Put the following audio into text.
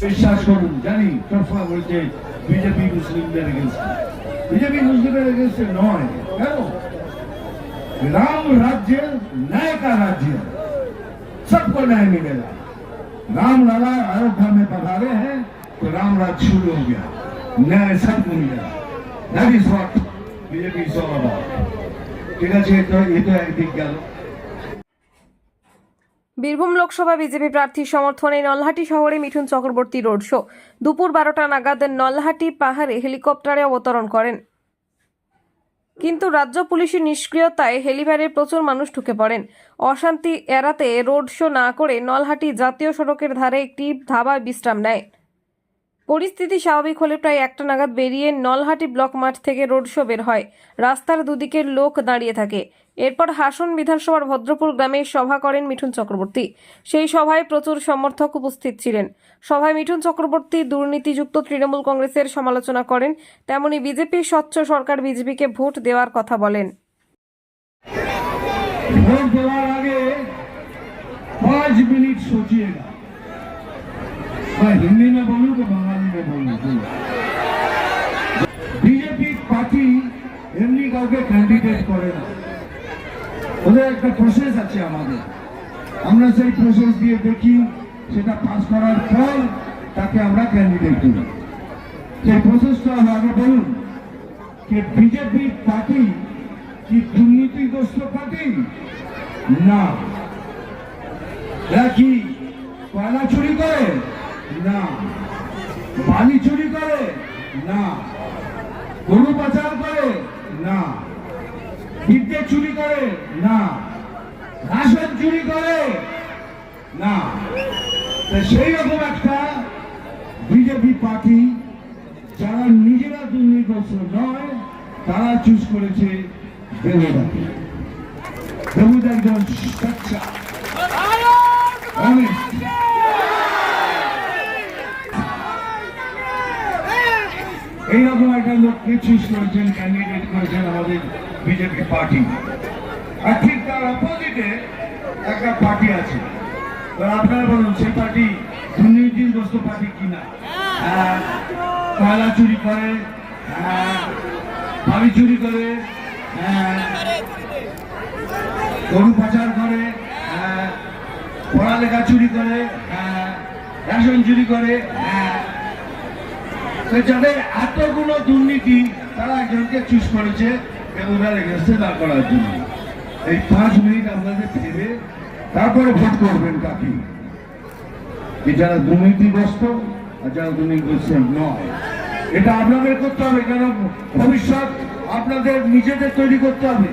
বিশ্বাস করুন জানি সবসময় বলছে বিজেপি মুসলিমদের এগেনস্টে বিজেপি মুসলিমের এগেনস্টে নয় কেন राम राज्य न्याय का राज्य है सबको न्याय मिलेगा राम लाला अयोध्या में पधारे हैं तो राम राज्य शुरू हो गया न्याय सबको मिलेगा that is what BJP is all about ঠিক আছে এটা এটা একদিক গেল বীরভূম লোকসভা বিজেপি প্রার্থী সমর্থনে নলহাটি শহরে মিঠুন চক্রবর্তী রোড শো। দুপুর বারোটা নাগাদ নলহাটি পাহাড়ে হেলিকপ্টারে অবতরণ করেন। কিন্তু রাজ্য পুলিশের নিষ্ক্রিয়তায় হেলিপ্যাডে প্রচুর মানুষ ঢুকে পড়েন। অশান্তি এড়াতে রোড শো না করে নলহাটি জাতীয় সড়কের ধারে একটি ধাবায় বিশ্রাম নেয়। পরিস্থিতি স্বাভাবিক হলে প্রায় একটা নাগাদ বেরিয়ে নলহাটি ব্লক মাঠ থেকে রোড শো বের হয়। রাস্তার দুদিকের লোক দাঁড়িয়ে থাকে। এরপর হাসন বিধানসভার ভদ্রপুর গ্রামে সভা করেন মিঠুন চক্রবর্তী। সেই সভায় প্রচুর সমর্থক উপস্থিত ছিলেন। সভায় মিঠুন চক্রবর্তী দুর্নীতিযুক্ত তৃণমূল কংগ্রেসের সমালোচনা করেন, তেমনি বিজেপি স্বচ্ছ সরকার বিজেপিকে ভোট দেওয়ার কথা বলেন। ভোট দেওয়ার আগে পাঁচ মিনিট मैं हिंदी में बोलूं कि बंगाली में बोलूं বিজেপি পার্টি এমনি কাউকে ক্যান্ডিডেট করে না ওদের একটা প্রসেস আছে আমাদের আমরা সেই প্রসেস দিয়ে দেখি সেটা পাস করার পর তাকে আমরা ক্যান্ডিডেট করি সেই প্রসেসটা আগে বলুন যে বিজেপি পার্টি কি দুর্নীতিগ্রস্ত পার্টি না এরা কি কয়লা চুরি করে না। বালি চুরি করে না। গরু পাচার করে না। বিদ্যে চুরি করে না। রাশন চুরি করে না। সেই রকম একটা বিজেপি পার্টি যারা নিজেরা দুর্নীতিগ্রস্ত নয় তারা চুজ করেছে দেবুদাকে দেবুদা একজন honest, একটা লোককে চুজ করেছেন ক্যান্ডিডেট করেছেন আমাদের বিজেপি পার্টি আর ঠিক তার অপোজিটে একটা পার্টি আছে। আপনারা বলুন সেই পার্টি দুর্নীতিগ্রস্ত পার্টি কিনা? হ্যাঁ, কয়লা চুরি করে? হ্যাঁ, চুরি করে? হ্যাঁ, গরু পাচার করে? পড়ালেখা চুরি করে? রেশন চুরি করে? যাদের এতগুলো দুর্নীতি তারা একজনকে চুজ করেছে ওনার এগেন্সে দাঁড় করার জন্য। এই পাঁচ মিনিট আপনাদের ভেবে তারপরে ভোট করবেন কাকি? যে যারা দুর্নীতিগ্রস্ত আর যারা দুর্নীতিগ্রস্ত নয়। এটা আপনাদের করতে হবে, কেন ভবিষ্যৎ আপনাদের নিজেদের তৈরি করতে হবে।